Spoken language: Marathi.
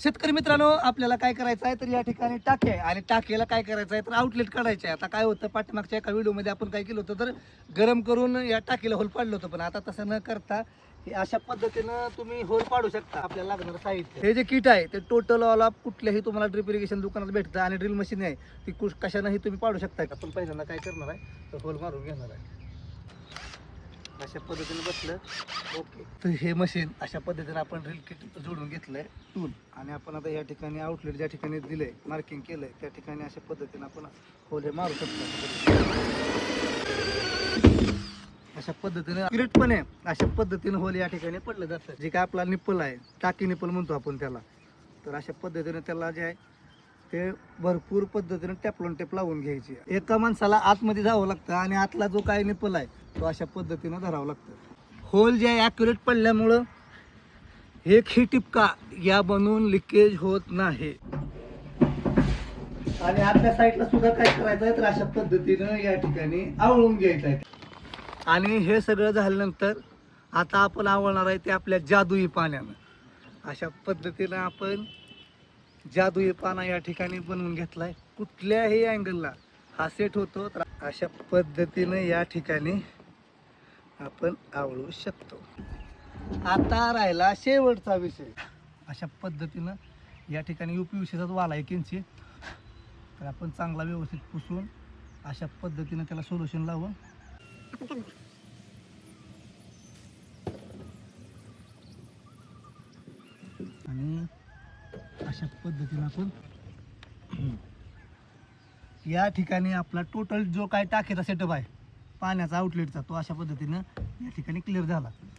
शेतकरी मित्रांनो आपल्याला काय करायचं आहे तर या ठिकाणी टाके. आहे आणि टाकेला काय करायचं आहे तर आउटलेट काढायचे आहे. आता काय होतं पाठीमागच्या एका व्हिडिओमध्ये आपण काय केलं होतं तर गरम करून या टाकीला होल पाडलं होतं. पण आता तसं न करता हे अशा पद्धतीनं तुम्ही होल पाडू शकता आपल्याला लागणारं साहित्य. हे जे किट आहे ते टोटल ऑल ऑफ कुठल्याही तुम्हाला ड्रिप इरिगेशन दुकानात भेटतं आणि ड्रिल मशीन आहे. ती कुश कशानंही तुम्ही पाडू शकता. आपण पहिल्यांदा काय करणार आहे तर होल मारून घेणार आहे. अशा पद्धतीने बसलं. ओके. तर हे मशीन अशा पद्धतीने आपण ड्रिल किट जोडून घेतलंय टूल आणि आपण आता या ठिकाणी आउटलेट ज्या ठिकाणी दिलंय मार्किंग केलंय त्या ठिकाणी अशा पद्धतीने आपण होल हे मारू शकतो. अशा पद्धतीने accurate पण आहे अशा पद्धतीने होल या ठिकाणी पडलं जातं. जे काय आपला निप्पल आहे टाकी निप्पल म्हणतो आपण त्याला. तर अशा पद्धतीने त्याला जे आहे ते भरपूर पद्धतीने टॅपलॉन टेप लावून घ्यायची. एका माणसाला आतमध्ये जावं लागतं आणि आतला जो काय निप्पल आहे तो अशा पद्धतीनं धरावं लागतं. होल जे आहे ॲक्युरेट पडल्यामुळं एक ही टिपका या बनून लिकेज होत नाही. आणि आपल्या साईडला सुद्धा काय करायचं आहे तर अशा पद्धतीनं या ठिकाणी आवळून घ्यायचं आहे आणि हे सगळं झाल्यानंतर आता आपण आवळणार आहे ते आपल्या जादुई पाण्यानं. अशा पद्धतीनं आपण जादुई पाना या ठिकाणी बनवून घेतलाय. कुठल्याही अँगलला हा सेट होतो तर अशा पद्धतीनं या ठिकाणी आपण आवळू शकतो. आता राहिला शेवटचा विषय. अशा पद्धतीनं या ठिकाणी यू पी विषयाचाच वाला आहे. किंचित तर आपण चांगला व्यवस्थित पुसून अशा पद्धतीनं त्याला सोल्युशन लावून आणि अशा पद्धतीनं आपण या ठिकाणी आपला टोटल जो काय टाकीचा सेटअप आहे पाण्याचा आउटलेटचा तो अशा पद्धतीनं या ठिकाणी क्लिअर झाला.